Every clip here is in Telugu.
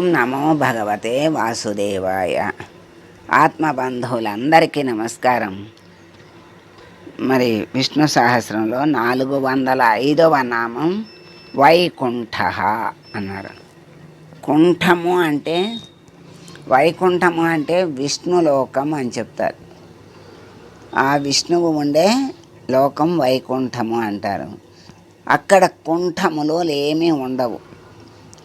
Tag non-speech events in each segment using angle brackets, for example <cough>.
ఓం నమో భగవతే వాసుదేవాయ. ఆత్మబంధువులందరికీ నమస్కారం. మరి విష్ణు సహస్రంలో నాలుగు వందల ఐదవ నామం వైకుంఠ అన్నారు. కుంఠము అంటే వైకుంఠము అంటే విష్ణులోకం అని చెప్తారు. ఆ విష్ణువు ఉండే లోకం వైకుంఠము అంటారు. అక్కడ కుంఠములు ఏమీ ఉండవు.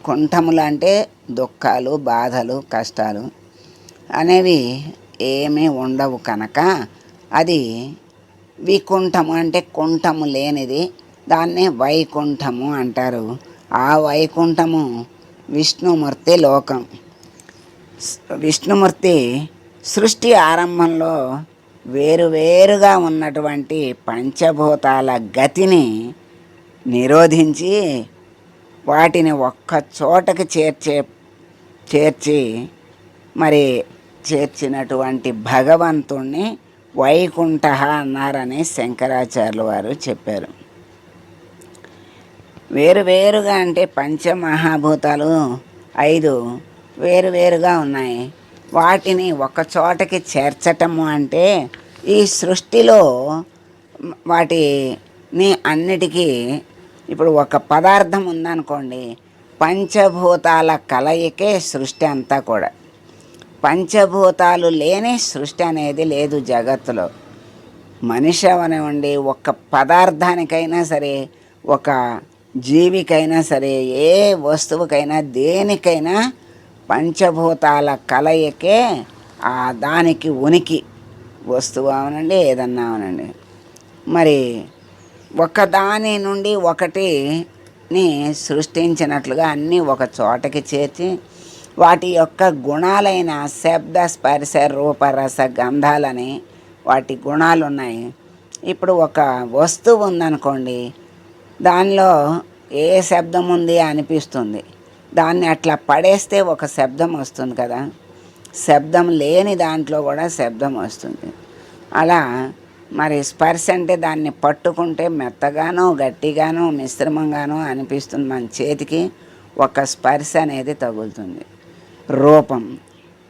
కుంఠములు అంటే దుఃఖాలు బాధలు కష్టాలు అనేవి ఏమీ ఉండవు కనుక అది వికుంఠము అంటే కుంఠము లేనిది దాన్ని వైకుంఠము అంటారు. ఆ వైకుంఠము విష్ణుమూర్తి లోకం. విష్ణుమూర్తి సృష్టి ఆరంభంలో వేరువేరుగా ఉన్నటువంటి పంచభూతాల గతిని నిరోధించి వాటిని ఒక్క చోటకి చేర్చే చేర్చి మరి చేర్చినటువంటి భగవంతుణ్ణి వైకుంఠ అన్నారని శంకరాచార్యులు వారు చెప్పారు. వేరువేరుగా అంటే పంచమహాభూతాలు ఐదు వేరువేరుగా ఉన్నాయి. వాటిని ఒక చోటకి చేర్చటము అంటే ఈ సృష్టిలో వాటిని అన్నిటికీ ఇప్పుడు ఒక పదార్థం ఉందనుకోండి పంచభూతాల కలయికే సృష్టి అంతా కూడా. పంచభూతాలు లేని సృష్టి అనేది లేదు జగత్తులో. మనిషి అవనివ్వండి ఒక పదార్థానికైనా సరే ఒక జీవికైనా సరే ఏ వస్తువుకైనా దేనికైనా పంచభూతాల కలయికే ఆ దానికి ఉనికి వస్తువు అవనండి ఏదన్నా అవనండి. మరి ఒకదాని నుండి ఒకటిని సృష్టించినట్లుగా అన్నీ ఒక చోటకి చేర్చి వాటి యొక్క గుణాలైన శబ్ద స్పర్శ రూపరస గంధాలని వాటి గుణాలు ఉన్నాయి ఇప్పుడు ఒక వస్తువు ఉందనుకోండి దానిలో ఏ శబ్దం ఉంది అనిపిస్తుంది. దాన్ని అట్లా పడేస్తే ఒక శబ్దం వస్తుంది కదా. శబ్దం లేని దాంట్లో కూడా శబ్దం వస్తుంది. అలా మరి స్పర్శ అంటే దాన్ని పట్టుకుంటే మెత్తగానో గట్టిగానో మిశ్రమంగానో అనిపిస్తుంది మన చేతికి. ఒక స్పర్శ అనేది తగులుతుంది. రూపం.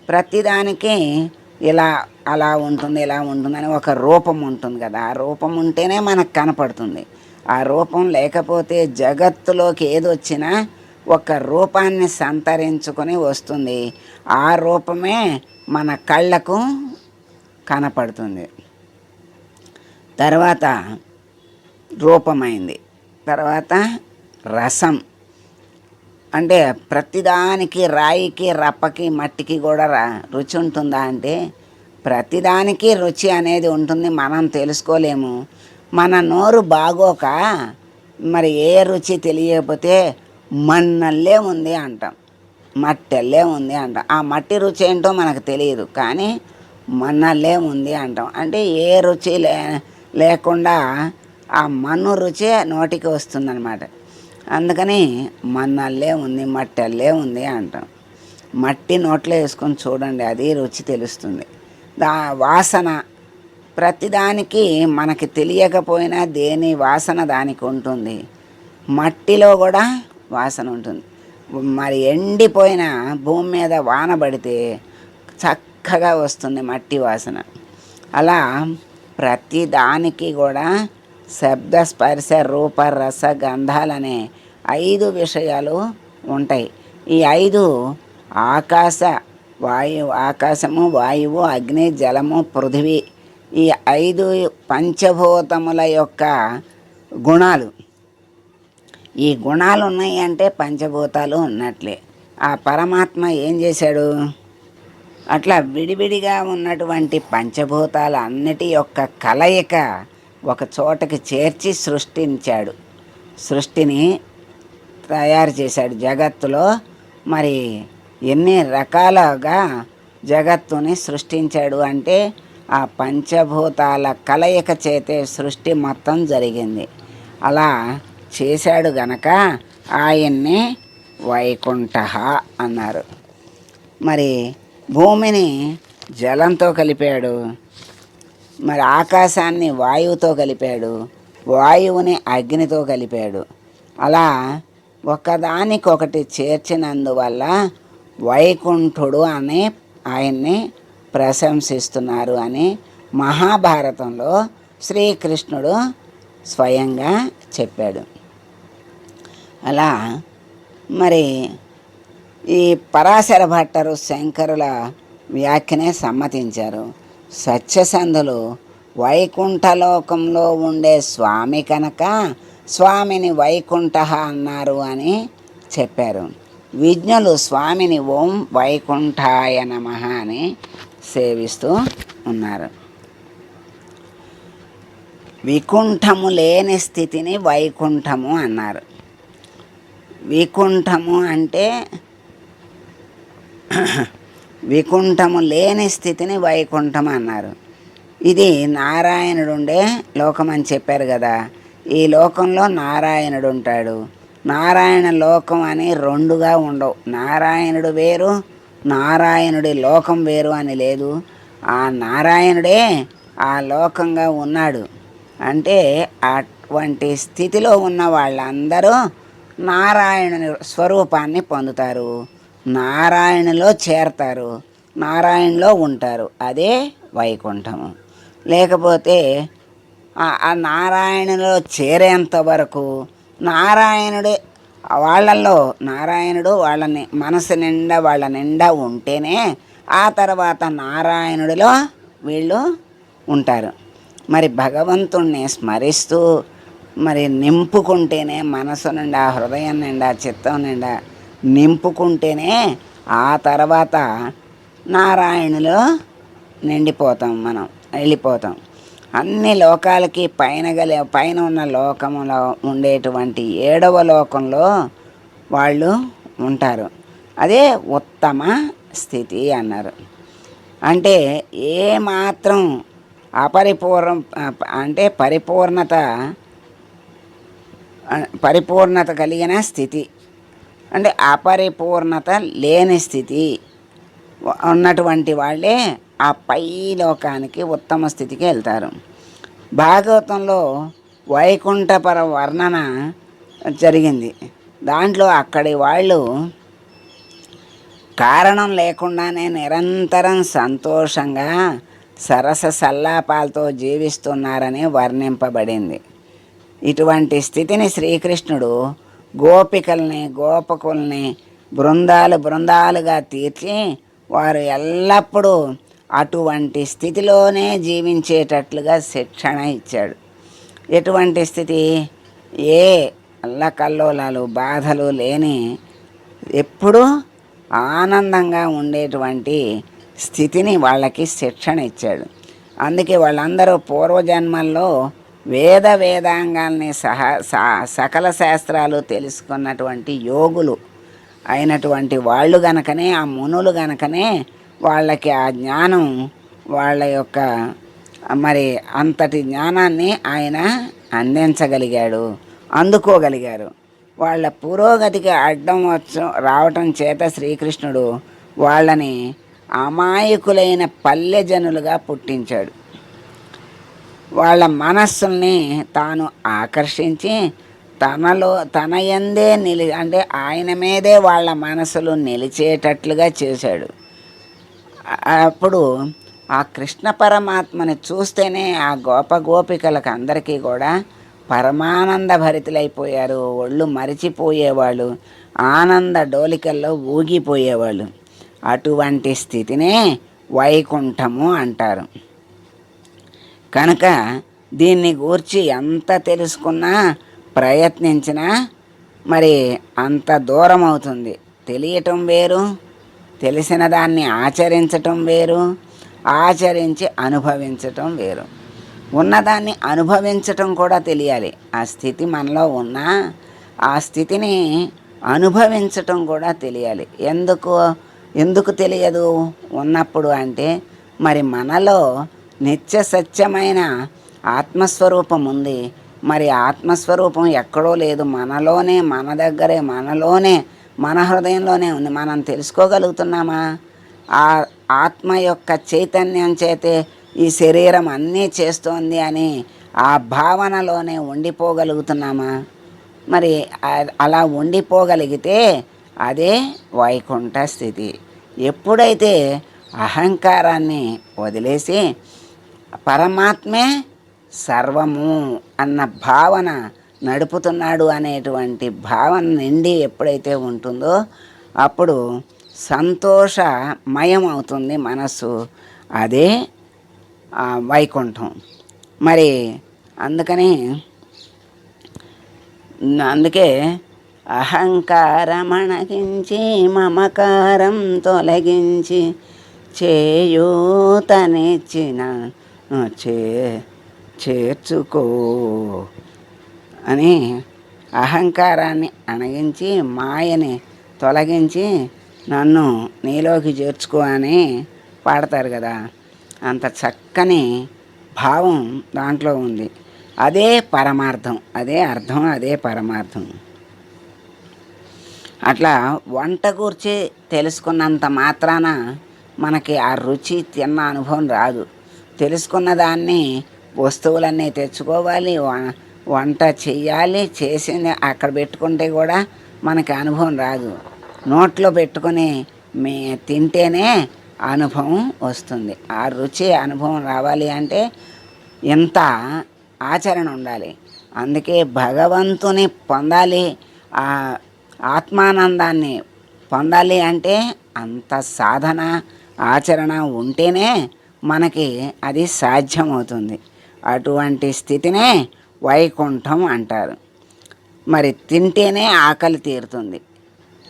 ప్రతిదానికి ఇలా అలా ఉంటుంది ఇలా ఉంటుందని ఒక రూపం ఉంటుంది కదా. ఆ రూపం ఉంటేనే మనకు కనపడుతుంది. ఆ రూపం లేకపోతే జగత్తులోకి ఏది వచ్చినా ఒక రూపాన్ని సంతరించుకొని వస్తుంది. ఆ రూపమే మన కళ్ళకు కనపడుతుంది. తర్వాత రూపమైంది. తర్వాత రసం. అంటే ప్రతిదానికి రాయికి రప్పకి మట్టికి కూడా రా రుచి ఉంటుందా అంటే ప్రతిదానికి రుచి అనేది ఉంటుంది. మనం తెలుసుకోలేము. మన నోరు బాగోక మరి ఏ రుచి తెలియకపోతే మన్నల్లే ఉంది అంటాం. మట్టెల్లే ఉంది అంటాం. ఆ మట్టి రుచి ఏంటో మనకు తెలియదు. కానీ మన్నల్లే ఉంది అంటాం. అంటే ఏ రుచి లే లేకుండా ఆ మన్ను రుచే నోటికి వస్తుందన్నమాట. అందుకని మన్నల్లే ఉంది మట్టల్లే ఉంది అంటాం. మట్టి నోట్లో వేసుకొని చూడండి అది రుచి తెలుస్తుంది. దా వాసన ప్రతిదానికి మనకి తెలియకపోయినా దేని వాసన దానికి ఉంటుంది. మట్టిలో కూడా వాసన ఉంటుంది. మరి ఎండిపోయిన భూమి మీద వాన పడితే చక్కగా వస్తుంది మట్టి వాసన. అలా ప్రతి దానికి కూడా శబ్ద స్పర్శ రూప రస గంధాలనే ఐదు విషయాలు ఉంటాయి. ఈ ఐదు ఆకాశ వాయు ఆకాశము వాయువు అగ్ని జలము పృథివీ ఈ ఐదు పంచభూతముల యొక్క గుణాలు. ఈ గుణాలు ఉన్నాయి అంటే పంచభూతాలు ఉన్నట్లే. ఆ పరమాత్మ ఏం చేశాడు? అట్లా విడివిడిగా ఉన్నటువంటి పంచభూతాల అన్నిటి యొక్క కలయిక ఒక చోటకి చేర్చి సృష్టించాడు. సృష్టిని తయారు చేశాడు జగత్తులో. మరి ఎన్ని రకాలుగా జగత్తుని సృష్టించాడు అంటే ఆ పంచభూతాల కలయిక చేతే సృష్టి మొత్తం జరిగింది. అలా చేశాడు గనక ఆయన్ని వైకుంఠ అన్నారు. మరి భూమిని జలంతో కలిపాడు. మరి ఆకాశాన్ని వాయువుతో కలిపాడు. వాయువుని అగ్నితో కలిపాడు. అలా ఒకదానికొకటి చేర్చినందువల్ల వైకుంఠుడు అని ఆయన్ని ప్రశంసిస్తున్నారు అని మహాభారతంలో శ్రీకృష్ణుడు స్వయంగా చెప్పాడు. అలా మరి ఈ పరాశర భట్టరు శంకరుల వ్యాఖ్యనే సమ్మతించారు. సత్యసంధులు వైకుంఠలోకంలో ఉండే స్వామి కనుక స్వామిని వైకుంఠ అన్నారు అని చెప్పారు. విజ్ఞులు స్వామిని ఓం వైకుంఠాయ నమ అని సేవిస్తూ ఉన్నారు. వికుంఠము లేని స్థితిని వైకుంఠము అన్నారు. వికుంఠము అంటే <coughs> వికుంఠము లేని స్థితిని వైకుంఠం అన్నారు. ఇది నారాయణుడు ఉండే లోకం అని చెప్పారు కదా. ఈ లోకంలో నారాయణుడు ఉంటాడు నారాయణ లోకం అని రెండుగా ఉండవు. నారాయణుడు వేరు నారాయణుడి లోకం వేరు అని లేదు. ఆ నారాయణుడే ఆ లోకంగా ఉన్నాడు. అంటే అటువంటి స్థితిలో ఉన్న వాళ్ళందరూ నారాయణుని స్వరూపాన్ని పొందుతారు. నారాయణలో చేరతారు నారాయణలో ఉంటారు. అదే వైకుంఠము లేకపోతే ఆ- నారాయణలో చేరేంత వరకు నారాయణుడే వాళ్ళల్లో నారాయణుడు వాళ్ళని మనసు నిండా వాళ్ళ నిండా ఉంటేనే ఆ తర్వాత నారాయణుడిలో వీళ్ళు ఉంటారు. మరి భగవంతుణ్ణి స్మరిస్తూ మరి నింపుకుంటేనే మనసు నిండా హృదయం నిండా చిత్తం నిండా నింపుకుంటేనే ఆ తర్వాత నారాయణులో నిండిపోతాం మనం వెళ్ళిపోతాం. అన్ని లోకాలకి పైన గల పైన ఉన్న లోకంలో ఉండేటువంటి ఏడవ లోకంలో వాళ్ళు ఉంటారు. అదే ఉత్తమ స్థితి అన్నారు. అంటే ఏ మాత్రం అపరిపూర్ణ అంటే పరిపూర్ణత పరిపూర్ణత కలిగిన స్థితి. అంటే అపరిపూర్ణత లేని స్థితి. ఉన్నటువంటి వాళ్ళే ఆ పై లోకానికి ఉత్తమ స్థితికి వెళ్తారు. భాగవతంలో వైకుంఠపర వర్ణన జరిగింది. దాంట్లో అక్కడి వాళ్ళు కారణం లేకుండానే నిరంతరం సంతోషంగా సరస సల్లాపాలతో జీవిస్తున్నారని వర్ణింపబడింది. ఇటువంటి స్థితిని శ్రీకృష్ణుడు గోపికల్ని గోపకుల్ని బృందాలు బృందాలుగా తీర్చి వారు ఎల్లప్పుడూ అటువంటి స్థితిలోనే జీవించేటట్లుగా శిక్షణ ఇచ్చాడు. ఎటువంటి స్థితి? ఏ అల్లకల్లోలాలు బాధలు లేని ఎప్పుడూ ఆనందంగా ఉండేటువంటి స్థితిని వాళ్ళకి శిక్షణ ఇచ్చాడు. అందుకే వాళ్ళందరూ పూర్వజన్మల్లో వేద వేదాంగాల్ని సహా సా- సకల శాస్త్రాలు తెలుసుకున్నటువంటి యోగులు అయినటువంటి వాళ్ళు గనకనే ఆ మునులు గనకనే వాళ్ళకి ఆ జ్ఞానం వాళ్ళ యొక్క మరి అంతటి జ్ఞానాన్ని ఆయన అందించగలిగాడు అందుకోగలిగారు. వాళ్ళ పురోగతికి అడ్డం వచ్చ రావటం చేత శ్రీకృష్ణుడు వాళ్ళని అమాయకులైన పల్లె జనులుగా పుట్టించాడు. వాళ్ళ మనస్సుల్ని తాను ఆకర్షించి తనలో తన ఎందే నిలి అంటే ఆయన మీదే వాళ్ళ మనసులు నిలిచేటట్లుగా చేశాడు. అప్పుడు ఆ కృష్ణ పరమాత్మని చూస్తేనే ఆ గోప గోపికలకు అందరికీ కూడా పరమానంద భరితులైపోయారు. ఒళ్ళు మరిచిపోయేవాళ్ళు. ఆనంద డోలికల్లో ఊగిపోయేవాళ్ళు. అటువంటి స్థితినే వైకుంఠము అంటారు. కనుక దీన్ని గూర్చి ఎంత తెలుసుకున్నా ప్రయత్నించినా మరి అంత దూరం అవుతుంది తెలియటం వేరు తెలిసిన దాన్ని ఆచరించటం వేరు ఆచరించి అనుభవించటం వేరు. ఉన్నదాన్ని అనుభవించటం కూడా తెలియాలి. ఆ స్థితి మనలో ఉన్నా ఆ స్థితిని అనుభవించటం కూడా తెలియాలి. ఎందుకు? ఎందుకు తెలియదు? ఉన్నప్పుడు అంటే మరి మనలో నిత్య సత్యమైన ఆత్మస్వరూపం ఉంది. మరి ఆత్మస్వరూపం ఎక్కడో లేదు. మనలోనే మన దగ్గరే మనలోనే మన హృదయంలోనే ఉంది. మనం తెలుసుకోగలుగుతున్నామా? ఆ ఆత్మ యొక్క చైతన్యం చేతే ఈ శరీరం అన్నీ చేస్తోంది అని ఆ భావనలోనే ఉండిపోగలుగుతున్నామా? మరి అలా ఉండిపోగలిగితే అదే వైకుంఠ స్థితి ఎప్పుడైతే అహంకారాన్ని వదిలేసి పరమాత్మే సర్వము అన్న భావన నడుపుతున్నాడు అనేటువంటి భావన నిండి ఎప్పుడైతే ఉంటుందో అప్పుడు సంతోషమయం అవుతుంది మనస్సు. అదే వైకుంఠం. మరి అందుకని అందుకే అహంకారమణగించి మమకారం తొలగించి చేయూతనిచ్చిన చే చేర్చుకో అని అహంకారాన్ని అణగించి మాయని తొలగించి నన్ను నీలోకి చేర్చుకో అని పాడతారు కదా. అంత చక్కని భావం దాంట్లో ఉంది. అదే పరమార్థం అదే అర్థం అదే పరమార్థం. అట్లా వంట గురించి తెలుసుకున్నంత మాత్రాన మనకి ఆ రుచి తిన్న అనుభవం రాదు. తెలుసుకున్న దాన్ని వస్తువులన్నీ తెచ్చుకోవాలి వ- వంట చేయాలి చేసింది అక్కడ పెట్టుకుంటే కూడా మనకి అనుభవం రాదు. నోట్లో పెట్టుకుని మే తింటేనే అనుభవం వస్తుంది. ఆ రుచి అనుభవం రావాలి అంటే ఎంత ఆచరణ ఉండాలి. అందుకే భగవంతుని పొందాలి ఆ ఆత్మానందాన్ని పొందాలి అంటే అంత సాధన ఆచరణ ఉంటేనే మనకి అది సాధ్యమవుతుంది. అటువంటి స్థితినే వైకుంఠం అంటారు. మరి తింటేనే ఆకలి తీరుతుంది.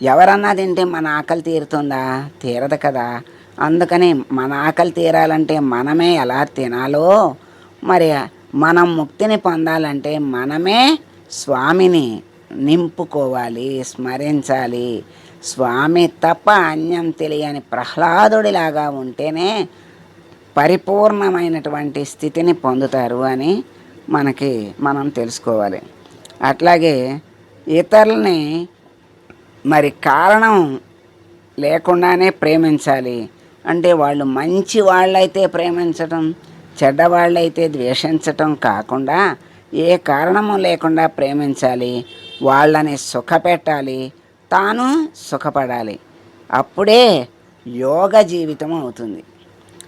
ఎవరన్నా తింటే మన ఆకలి తీరుతుందా? తీరదు కదా. అందుకని మన ఆకలి తీరాలంటే మనమే ఎలా తినాలో మరి మనం ముక్తిని పొందాలంటే మనమే స్వామిని నింపుకోవాలి స్మరించాలి. స్వామి తప్ప అన్యం తెలియని ప్రహ్లాదుడిలాగా ఉంటేనే పరిపూర్ణమైనటువంటి స్థితిని పొందుతారు అని మనకి మనం తెలుసుకోవాలి. అట్లాగే ఇతరులని మరి కారణం లేకుండానే ప్రేమించాలి. అంటే వాళ్ళు మంచి వాళ్ళైతే ప్రేమించటం చెడ్డవాళ్ళైతే ద్వేషించటం కాకుండా ఏ కారణము లేకుండా ప్రేమించాలి. వాళ్ళని సుఖపెట్టాలి. తాను సుఖపడాలి. అప్పుడే యోగ జీవితం అవుతుంది.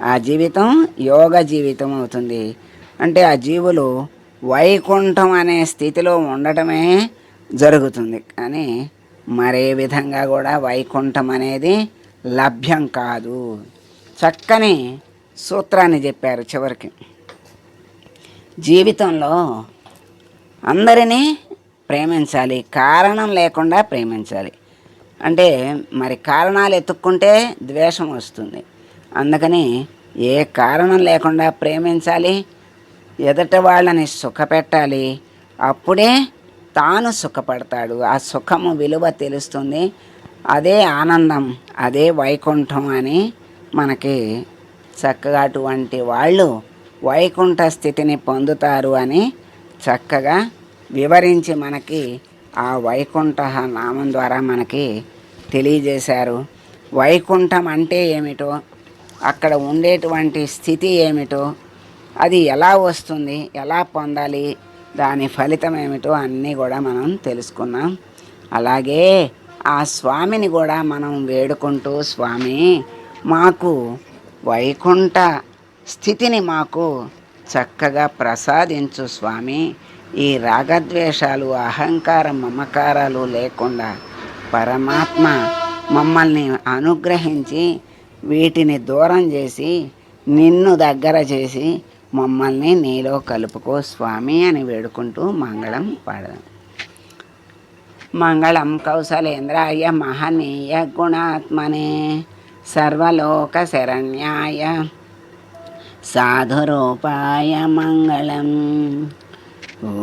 ఆ జీవితం యోగ జీవితం అవుతుంది. అంటే ఆ జీవులు వైకుంఠం అనే స్థితిలో ఉండటమే జరుగుతుంది. కానీ మరే విధంగా కూడా వైకుంఠం అనేది లభ్యం కాదు. చక్కని సూత్రాన్ని చెప్పారు చివరికి. జీవితంలో అందరినీ ప్రేమించాలి కారణం లేకుండా ప్రేమించాలి. అంటే మరి కారణాలు ఎత్తుక్కుంటే ద్వేషం వస్తుంది. అందుకని ఏ కారణం లేకుండా ప్రేమించాలి ఎదుట వాళ్ళని సుఖపెట్టాలి అప్పుడే తాను సుఖపడతాడు. ఆ సుఖము విలువ తెలుస్తుంది. అదే ఆనందం అదే వైకుంఠం అని మనకి చక్కగా అటువంటి వాళ్ళు వైకుంఠ స్థితిని పొందుతారు అని చక్కగా వివరించి మనకి ఆ వైకుంఠ నామం ద్వారా మనకి తెలియజేశారు. వైకుంఠం అంటే ఏమిటో అక్కడ ఉండేటువంటి స్థితి ఏమిటో అది ఎలా వస్తుంది ఎలా పొందాలి దాని ఫలితం ఏమిటో అన్నీ కూడా మనం తెలుసుకున్నాం అలాగే ఆ స్వామిని కూడా మనం వేడుకుంటూ స్వామి మాకు వైకుంఠ స్థితిని మాకు చక్కగా ప్రసాదించు స్వామి. ఈ రాగద్వేషాలు అహంకారం మమకారాలు లేకుండా పరమాత్మ మమ్మల్ని అనుగ్రహించి వీటిని దూరం చేసి నిన్ను దగ్గర చేసి మమ్మల్ని నీలో కలుపుకో స్వామి అని వేడుకుంటూ మంగళం పాడదాం. మంగళం కౌశలేంద్రాయ మహనీయ గుణాత్మనే సర్వలోక శరణ్యాయ సాధురూపాయ మంగళం. ఓ.